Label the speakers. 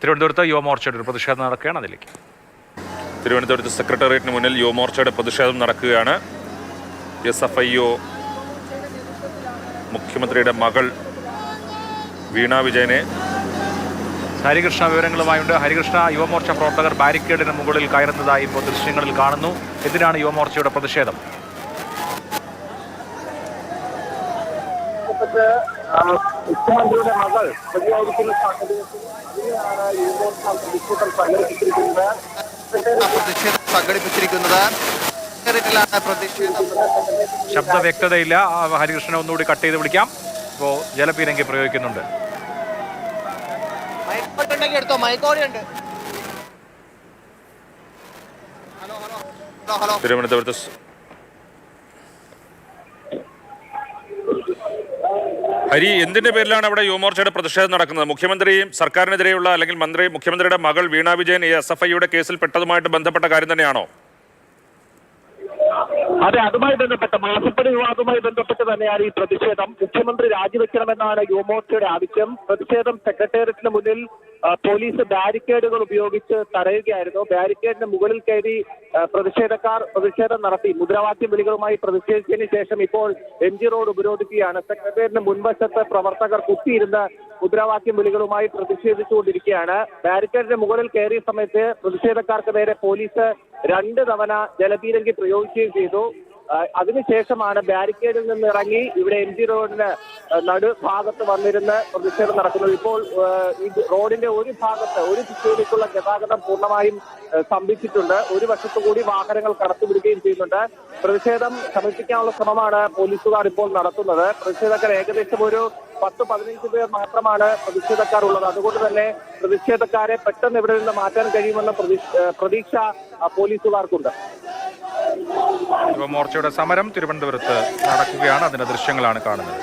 Speaker 1: തിരുവനന്തപുരത്ത് യുവമോർച്ചയുടെ ഒരു പ്രതിഷേധം നടക്കുകയാണ് അതിലേക്ക്.
Speaker 2: തിരുവനന്തപുരത്ത് സെക്രട്ടേറിയറ്റിന് മുന്നിൽ യുവമോർച്ചയുടെ പ്രതിഷേധം നടക്കുകയാണ്. എസ് എഫ് ഐ ഒ മുഖ്യമന്ത്രിയുടെ മകൾ വീണ വിജയനെ
Speaker 1: ഹരികൃഷ്ണ വിവരങ്ങളുമായുണ്ട്. ഹരികൃഷ്ണ യുവമോർച്ച പ്രവർത്തകർ ബാരിക്കേഡിന് മുകളിൽ കയറുന്നതായി ഇപ്പോൾ ദൃശ്യങ്ങളിൽ കാണുന്നു. എന്തിനാണ് യുവമോർച്ചയുടെ പ്രതിഷേധം?
Speaker 3: മുഖ്യമന്ത്രിയുടെ മകൾ പ്രതിയായിരിക്കുന്ന സാഹചര്യത്തിൽ പ്രതിഷേധം സംഘടിപ്പിച്ചിരിക്കുന്നത്.
Speaker 4: പ്രതിഷേധം.
Speaker 1: ശബ്ദ വ്യക്തതയില്ല ആ, ഹരികൃഷ്ണനെ ഒന്നുകൂടി കട്ട് ചെയ്ത് വിളിക്കാം. ഇപ്പോൾ ജലപീരങ്കി പ്രയോഗിക്കുന്നുണ്ട്.
Speaker 4: മൈക്കോടി
Speaker 2: ഹരി എന്തിന്റെ പേരിലാണ് അവിടെ യുവമോർച്ചയുടെ പ്രതിഷേധം നടക്കുന്നത്? മുഖ്യമന്ത്രിയും സർക്കാരിനെതിരെയുള്ള അല്ലെങ്കിൽ മന്ത്രി മുഖ്യമന്ത്രിയുടെ മകൾ വീണ വിജയൻ ഈ എസ് എഫ് ഐയുടെ കേസിൽ പെട്ടതുമായിട്ട് ബന്ധപ്പെട്ട കാര്യം തന്നെയാണോ?
Speaker 3: അതെ അതുമായി ബന്ധപ്പെട്ട് മാസപ്പടി വിവാദവുമായി ബന്ധപ്പെട്ട് തന്നെയാണ് ഈ പ്രതിഷേധം. മുഖ്യമന്ത്രി രാജിവെക്കണമെന്നാണ് യുവമോർച്ചയുടെ ആവശ്യം. പ്രതിഷേധം സെക്രട്ടേറിയറ്റിന് മുന്നിൽ പോലീസ് ബാരിക്കേഡുകൾ ഉപയോഗിച്ച് തടയുകയായിരുന്നു. ബാരിക്കേഡിന് മുകളിൽ കയറി പ്രതിഷേധക്കാർ പ്രതിഷേധം നടത്തി. മുദ്രാവാക്യം വിളികളുമായി പ്രതിഷേധിച്ചതിന് ശേഷം ഇപ്പോൾ എം ജി റോഡ് ഉപരോധിക്കുകയാണ്. സെക്രട്ടേറിയറ്റിന് മുൻവശത്ത് പ്രവർത്തകർ കുത്തിയിരുന്ന് മുദ്രാവാക്യം വിളികളുമായി പ്രതിഷേധിച്ചുകൊണ്ടിരിക്കുകയാണ്. ബാരിക്കേഡിന്റെ മുകളിൽ കയറിയ സമയത്ത് പ്രതിഷേധക്കാർക്ക് നേരെ പോലീസ് രണ്ട് തവണ ജലപീരങ്കി പ്രയോഗിക്കുകയും ചെയ്തു. അതിനുശേഷമാണ് ബാരിക്കേഡിൽ നിന്ന് ഇറങ്ങി ഇവിടെ എം ജി റോഡിന് നടു ഭാഗത്ത് വന്നിരുന്ന് പ്രതിഷേധം നടക്കുന്നത് ഇപ്പോൾ ഈ റോഡിന്റെ ഒരു ഭാഗത്ത് ഒരു ദിശയിലേക്കുള്ള ഗതാഗതം പൂർണമായും സ്തംഭിച്ചിട്ടുണ്ട്. ഒരു വശത്തു കൂടി വാഹനങ്ങൾ കടത്തിവിടുകയും ചെയ്യുന്നുണ്ട്. പ്രതിഷേധം ശമിപ്പിക്കാനുള്ള ശ്രമമാണ് പോലീസുകാർ ഇപ്പോൾ നടത്തുന്നത്. പ്രതിഷേധക്കാർ ഏകദേശം ഒരു പത്ത് പതിനഞ്ച് പേർ മാത്രമാണ് പ്രതിഷേധക്കാർ ഉള്ളത് അതുകൊണ്ട് തന്നെ പ്രതിഷേധക്കാരെ പെട്ടെന്ന് ഇവിടെ നിന്ന് മാറ്റാൻ കഴിയുമെന്ന പ്രതീക്ഷ പോലീസുകാർക്കുണ്ട്.
Speaker 1: യുവമോർച്ചയുടെ സമരം തിരുവനന്തപുരത്ത് നടക്കുകയാണ്. അതിന്റെ ദൃശ്യങ്ങളാണ് കാണുന്നത്.